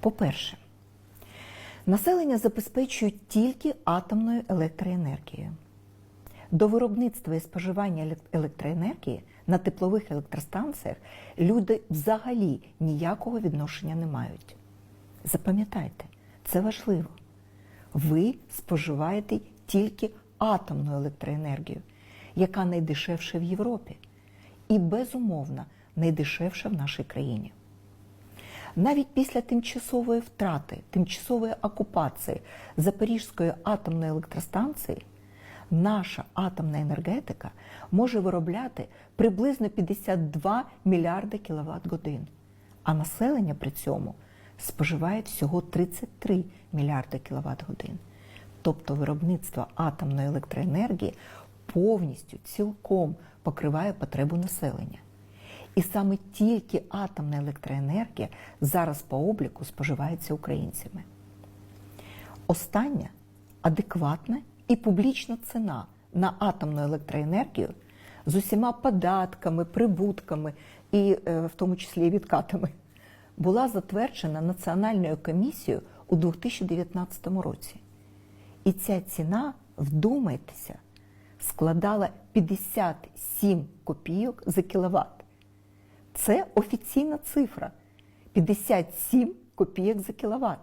По-перше, населення забезпечують тільки атомною електроенергією. До виробництва і споживання електроенергії на теплових електростанціях люди взагалі ніякого відношення не мають. Запам'ятайте, це важливо. Ви споживаєте тільки атомну електроенергію, яка найдешевша в Європі і, безумовно, найдешевша в нашій країні. Навіть після тимчасової втрати, тимчасової окупації Запорізької атомної електростанції наша атомна енергетика може виробляти приблизно 52 мільярди кіловат годин, а населення при цьому споживає всього 33 мільярди кіловат годин. Тобто виробництво атомної електроенергії повністю цілком покриває потребу населення. І саме тільки атомна електроенергія зараз по обліку споживається українцями. Остання адекватна і публічна ціна на атомну електроенергію з усіма податками, прибутками і е, в тому числі відкатами була затверджена Національною комісією у 2019 році. І ця ціна, вдумайтеся, складала 57 копійок за кіловат. Це офіційна цифра 57 копійок за кіловат.